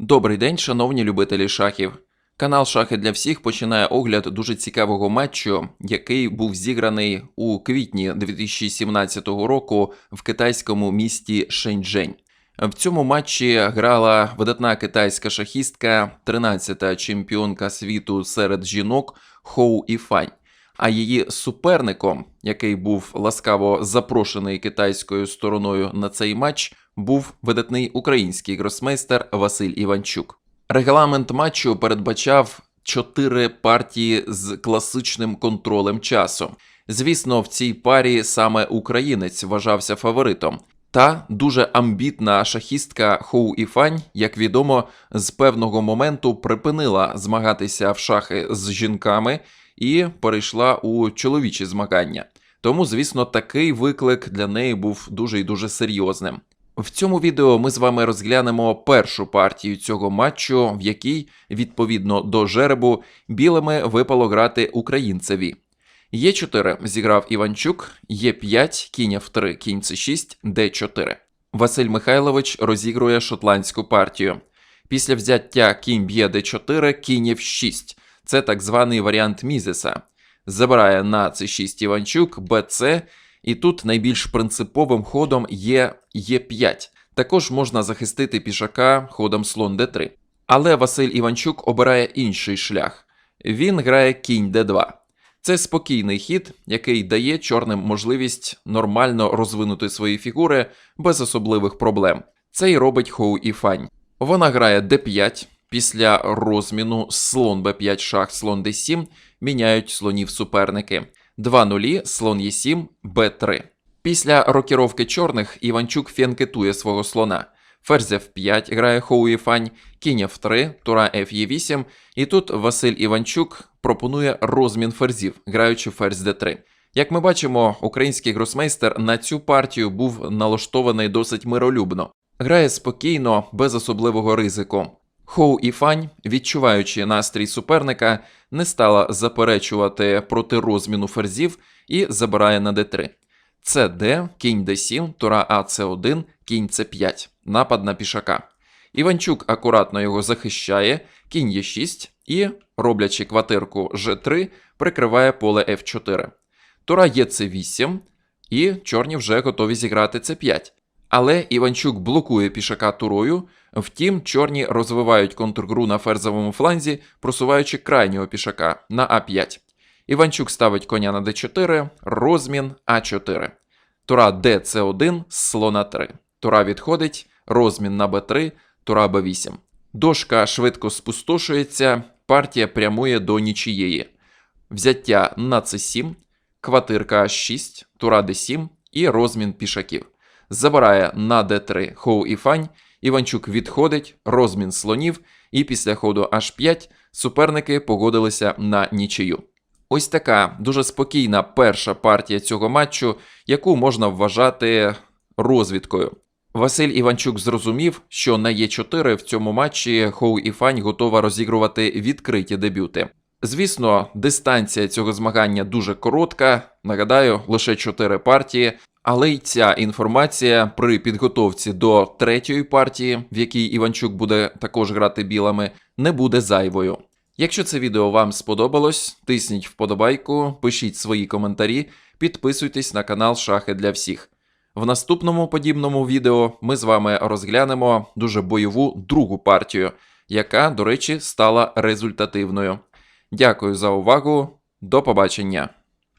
Добрий день, шановні любителі шахів. Канал Шахи для всіх починає огляд дуже цікавого матчу, який був зіграний у квітні 2017 року в китайському місті Шеньчжень. В цьому матчі грала видатна китайська шахістка, 13-та чемпіонка світу серед жінок Хоу Іфань. А її суперником, який був ласкаво запрошений китайською стороною на цей матч, був видатний український гросмейстер Василь Іванчук. Регламент матчу передбачав чотири партії з класичним контролем часу. Звісно, в цій парі саме українець вважався фаворитом. Та дуже амбітна шахістка Хоу Іфань, як відомо, з певного моменту припинила змагатися в шахи з жінками і перейшла у чоловічі змагання. Тому, звісно, такий виклик для неї був дуже і дуже серйозним. В цьому відео ми з вами розглянемо першу партію цього матчу, в якій, відповідно до жеребу, білими випало грати українцеві. Є4 зіграв Іванчук, Є5, кінь F3, кінь С6, Д4. Василь Михайлович розігрує шотландську партію. Після взяття кінь б'є Д4, кінь F6. Це так званий варіант Мізеса. Забирає на С6 Іванчук, БЦ, і тут найбільш принциповим ходом є Е5. Також можна захистити пішака ходом слон Д3. Але Василь Іванчук обирає інший шлях. Він грає кінь Д2. Це спокійний хід, який дає чорним можливість нормально розвинути свої фігури без особливих проблем. Це й робить Хоу Іфань. Вона грає d5. Після розміну слон b5 шах, слон d7 міняють слонів суперники. 2 нулі, слон e7, b3. Після рокіровки чорних Іванчук фенкетує свого слона. Ферзь f5 грає Хоу Іфань, кінь f3, тура f8, і тут Василь Іванчук пропонує розмін ферзів, граючи ферзь d3. Як ми бачимо, український гросмейстер на цю партію був налаштований досить миролюбно. Грає спокійно, без особливого ризику. Хоу Іфань, відчуваючи настрій суперника, не стала заперечувати проти розміну ферзів і забирає на d3. Це Д, кінь d7, тура А С1, кінь С5, напад на пішака. Іванчук акуратно його захищає, кінь Е6 і, роблячи квартирку G3, прикриває поле F4. Тура є С8, і чорні вже готові зіграти С5. Але Іванчук блокує пішака турою, втім, чорні розвивають контргру на ферзовому фланзі, просуваючи крайнього пішака на А5. Іванчук ставить коня на d4, розмін А4. Тура ДЦ1, слона 3. Тура відходить, розмін на Б3, тура Б8. Дошка швидко спустошується, партія прямує до нічієї. Взяття на С7, квартирка H6, тура Д7 і розмін пішаків. Забирає на Д3 Хоу і Фань, Іванчук відходить, розмін слонів, і після ходу H5 суперники погодилися на нічию. Ось така дуже спокійна перша партія цього матчу, яку можна вважати розвідкою. Василь Іванчук зрозумів, що на Е4 в цьому матчі Хоу і Фань готова розігрувати відкриті дебюти. Звісно, дистанція цього змагання дуже коротка, нагадаю, лише 4 партії, але й ця інформація при підготовці до третьої партії, в якій Іванчук буде також грати білими, не буде зайвою. Якщо це відео вам сподобалось, тисніть вподобайку, пишіть свої коментарі, підписуйтесь на канал Шахи для всіх. В наступному подібному відео ми з вами розглянемо дуже бойову другу партію, яка, до речі, стала результативною. Дякую за увагу, до побачення!